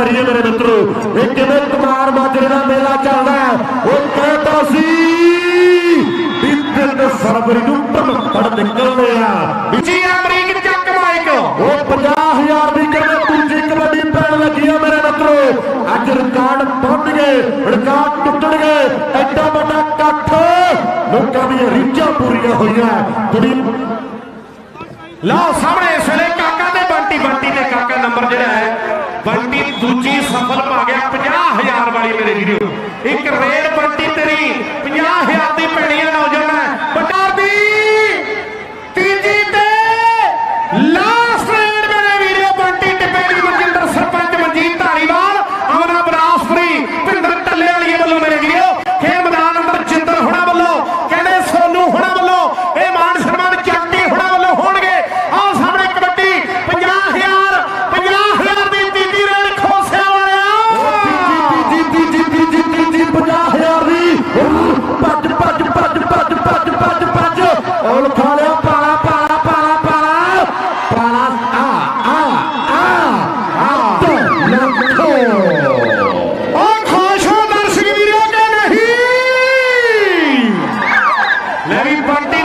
ਕਰੀਏ ਮੇਰੇ ਮਿੱਤਰੋ। ਇਹ ਕਿਵੇਂ ਕੁਮਾਰ ਮਾਜਰੇ ਦਾ ਮੇਲਾ ਚੱਲਦਾ ਉਹ ਕਹਿੰਦਾ ਸੀ ਵੀ ਦਿਲ ਸਰਵਰੀ ਨੂੰ ਧਮਕੜ ਨਿਕਲਦੇ ਆ। ਜੀ ਅਮਰੀਕ ਚੱਕ ਮਾਈਕ ਉਹ 50000 ਦੀ ਕਿਵੇਂ ਦੂਜੀ ਕਬੱਡੀ ਪੈਣ ਲੱਗੀ ਆ ਮੇਰੇ ਮਿੱਤਰੋ। ਅੱਜ ਰਿਕਾਰਡ ਬੰਦ ਗਏ ਰਿਕਾਰਡ ਟੁੱਟਣਗੇ ਐਡਾ ਵੱਡਾ ਇਕੱਠ ਲੋਕਾਂ ਦੀਆਂ ਰੀਝਾਂ ਪੂਰੀਆਂ ਹੋਈਆਂ। ਕੁੜੀ ਲਓ ਸਾਹਮਣੇ ਇਸ ਵੇਲੇ ਕਾਕਾ ਦੇ ਬੰਟੀ। ਬੰਟੀ ਦੇ ਕਾਕਾ ਨੰਬਰ ਜਿਹੜਾ Everybody.